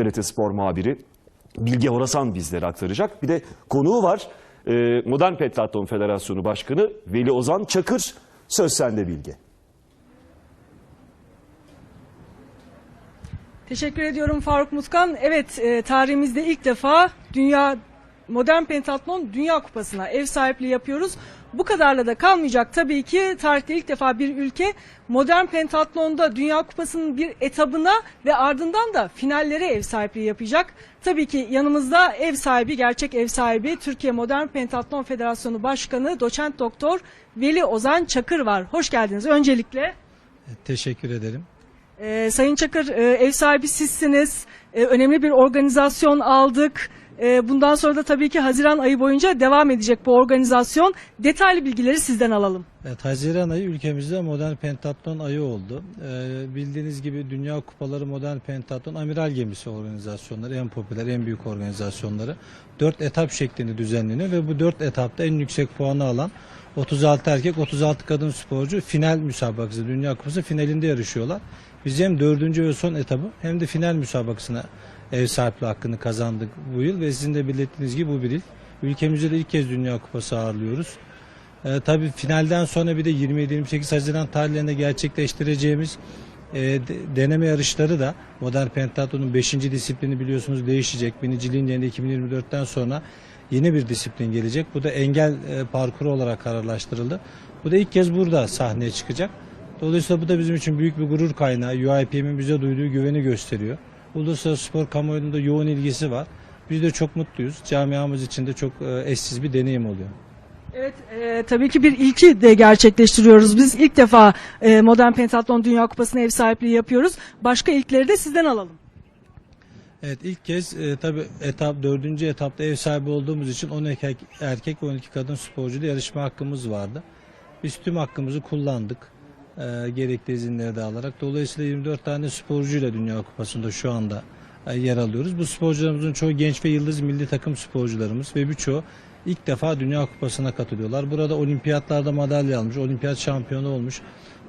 TRT Spor muhabiri Bilge Horasan bizlere aktaracak. Bir de konuğu var. Ee, Modern Pentathlon Federasyonu Başkanı Veli Ozan Çakır. Söz sende Bilge. Teşekkür ediyorum Faruk Mutkan. Evet, e, tarihimizde ilk defa Dünya Modern Pentatlon Dünya Kupası'na ev sahipliği yapıyoruz. Bu kadarla da kalmayacak tabii ki tarihte ilk defa bir ülke Modern Pentatlon'da Dünya Kupası'nın bir etabına ve ardından da finallere ev sahipliği yapacak. Tabii ki yanımızda ev sahibi, gerçek ev sahibi Türkiye Modern Pentatlon Federasyonu Başkanı Doçent Doktor Veli Ozan Çakır var. Hoş geldiniz öncelikle. Teşekkür ederim. Ee, Sayın Çakır e, ev sahibi sizsiniz. E, önemli bir organizasyon aldık. E, bundan sonra da tabii ki Haziran ayı boyunca devam edecek bu organizasyon. Detaylı bilgileri sizden alalım. Evet, Haziran ayı ülkemizde modern pentatlon ayı oldu. Ee, bildiğiniz gibi Dünya Kupaları modern pentatlon amiral gemisi organizasyonları en popüler, en büyük organizasyonları. Dört etap şeklinde düzenleniyor ve bu dört etapta en yüksek puanı alan 36 erkek, 36 kadın sporcu final müsabakası, Dünya Kupası finalinde yarışıyorlar. Biz hem dördüncü ve son etabı hem de final müsabakasına ev sahipliği hakkını kazandık bu yıl ve sizin de belirttiğiniz gibi bu bir ilk. Ülkemizde de ilk kez Dünya Kupası ağırlıyoruz. Ee, tabii finalden sonra bir de 27-28 Haziran tarihlerinde gerçekleştireceğimiz e, de- deneme yarışları da modern pentatlonun 5. disiplini biliyorsunuz değişecek. Biniciliğin yerine 2024'ten sonra yeni bir disiplin gelecek. Bu da engel e, parkuru olarak kararlaştırıldı. Bu da ilk kez burada sahneye çıkacak. Dolayısıyla bu da bizim için büyük bir gurur kaynağı. UIPM'in bize duyduğu güveni gösteriyor. Uluslararası spor kamuoyunda yoğun ilgisi var. Biz de çok mutluyuz. Camiamız için de çok e, eşsiz bir deneyim oluyor. Evet, e, tabii ki bir ilki de gerçekleştiriyoruz. Biz ilk defa e, Modern Pentatlon Dünya Kupası'na ev sahipliği yapıyoruz. Başka ilkleri de sizden alalım. Evet ilk kez e, tabi etap dördüncü etapta ev sahibi olduğumuz için 10 erkek, erkek ve 12 kadın sporcuyla yarışma hakkımız vardı. Biz tüm hakkımızı kullandık. E, gerekli izinleri de alarak. Dolayısıyla 24 tane sporcuyla Dünya Kupası'nda şu anda e, yer alıyoruz. Bu sporcularımızın çoğu genç ve yıldız milli takım sporcularımız ve birçoğu ilk defa Dünya Kupası'na katılıyorlar. Burada olimpiyatlarda madalya almış, olimpiyat şampiyonu olmuş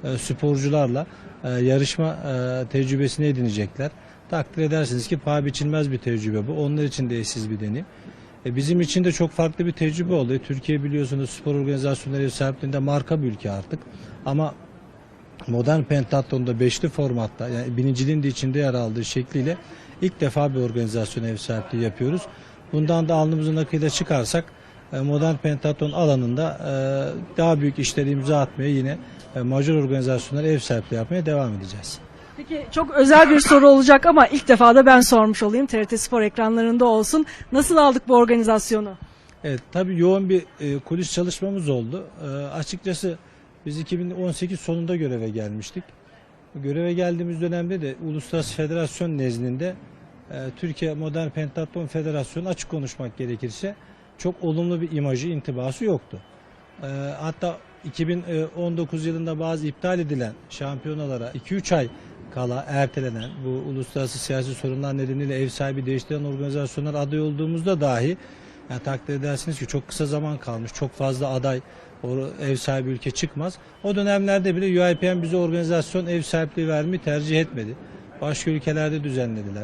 e, sporcularla e, yarışma e, tecrübesini edinecekler. Takdir edersiniz ki paha biçilmez bir tecrübe bu. Onlar için de eşsiz bir deneyim. E, bizim için de çok farklı bir tecrübe oldu. Türkiye biliyorsunuz spor organizasyonları sahipliğinde marka bir ülke artık. Ama modern pentatlonda beşli formatta yani biniciliğin de içinde yer aldığı şekliyle ilk defa bir organizasyon ev sahipliği yapıyoruz. Bundan da alnımızın akıyla çıkarsak e, modern pentatlon alanında e, daha büyük işleri imza atmaya yine e, major organizasyonlara ev sahipliği yapmaya devam edeceğiz. Peki çok özel bir soru olacak ama ilk defa da ben sormuş olayım. TRT Spor ekranlarında olsun. Nasıl aldık bu organizasyonu? Evet tabii yoğun bir kulis çalışmamız oldu. Açıkçası biz 2018 sonunda göreve gelmiştik. Göreve geldiğimiz dönemde de Uluslararası Federasyon nezdinde e, Türkiye Modern Pentatlon Federasyonu açık konuşmak gerekirse çok olumlu bir imajı, intibası yoktu. E, hatta 2019 yılında bazı iptal edilen şampiyonalara 2-3 ay kala ertelenen bu uluslararası siyasi sorunlar nedeniyle ev sahibi değiştiren organizasyonlar aday olduğumuzda dahi yani takdir edersiniz ki çok kısa zaman kalmış. Çok fazla aday ev sahibi ülke çıkmaz. O dönemlerde bile UIPM bize organizasyon ev sahipliği vermeyi tercih etmedi. Başka ülkelerde düzenlediler.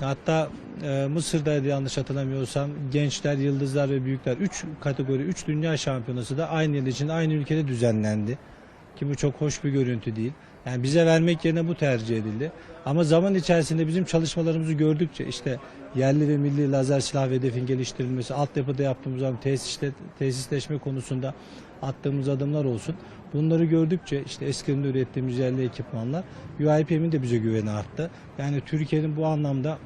Hatta e, Mısır'daydı yanlış hatırlamıyorsam gençler, yıldızlar ve büyükler 3 kategori 3 dünya şampiyonası da aynı yıl içinde aynı ülkede düzenlendi. Ki bu çok hoş bir görüntü değil. Yani bize vermek yerine bu tercih edildi. Ama zaman içerisinde bizim çalışmalarımızı gördükçe işte yerli ve milli lazer silah ve hedefin geliştirilmesi, altyapıda yaptığımız zaman tesisle, tesisleşme konusunda attığımız adımlar olsun. Bunları gördükçe işte eskiden ürettiğimiz yerli ekipmanlar UIPM'in de bize güveni arttı. Yani Türkiye'nin bu anlamda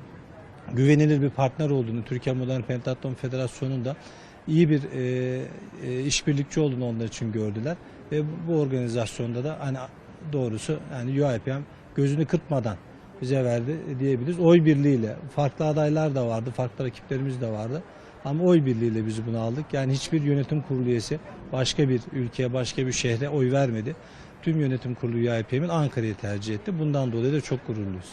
güvenilir bir partner olduğunu, Türkiye Modern Pentatlon Federasyonu'nun da iyi bir e, e, işbirlikçi olduğunu onlar için gördüler. Ve bu, bu organizasyonda da hani doğrusu yani UIPM gözünü kırpmadan bize verdi diyebiliriz. Oy birliğiyle farklı adaylar da vardı, farklı rakiplerimiz de vardı. Ama oy birliğiyle biz bunu aldık. Yani hiçbir yönetim kurulu üyesi başka bir ülkeye, başka bir şehre oy vermedi. Tüm yönetim kurulu UIPM'in Ankara'yı tercih etti. Bundan dolayı da çok gururluyuz.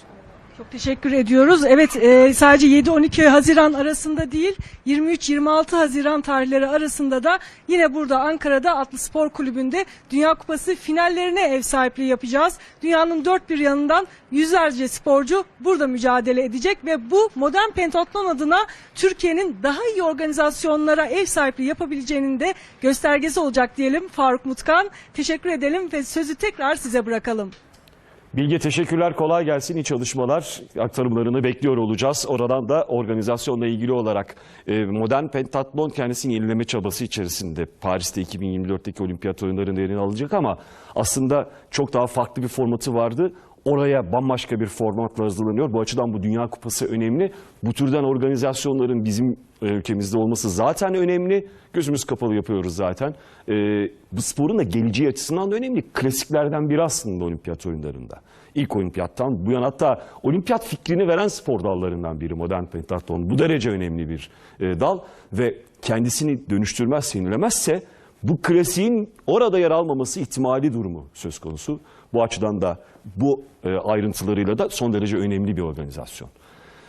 Çok teşekkür ediyoruz. Evet e, sadece 7-12 Haziran arasında değil 23-26 Haziran tarihleri arasında da yine burada Ankara'da Atlı Spor Kulübü'nde Dünya Kupası finallerine ev sahipliği yapacağız. Dünyanın dört bir yanından yüzlerce sporcu burada mücadele edecek ve bu modern pentatlon adına Türkiye'nin daha iyi organizasyonlara ev sahipliği yapabileceğinin de göstergesi olacak diyelim Faruk Mutkan. Teşekkür edelim ve sözü tekrar size bırakalım. Bilge teşekkürler, kolay gelsin, iyi çalışmalar. Aktarımlarını bekliyor olacağız. Oradan da organizasyonla ilgili olarak e, modern pentatlon kendisini yenileme çabası içerisinde. Paris'te 2024'teki olimpiyat oyunlarında yerini alacak ama aslında çok daha farklı bir formatı vardı. Oraya bambaşka bir formatla hazırlanıyor. Bu açıdan bu Dünya Kupası önemli. Bu türden organizasyonların bizim e, ülkemizde olması zaten önemli. Gözümüz kapalı yapıyoruz zaten. E, bu sporun da geleceği açısından da önemli. Klasiklerden biri aslında olimpiyat oyunlarında. İlk olimpiyattan bu yana hatta olimpiyat fikrini veren spor dallarından biri modern pentatlon. Bu derece önemli bir e, dal ve kendisini dönüştürmezse, yenilemezse bu klasiğin orada yer almaması ihtimali durumu söz konusu. Bu açıdan da bu e, ayrıntılarıyla da son derece önemli bir organizasyon.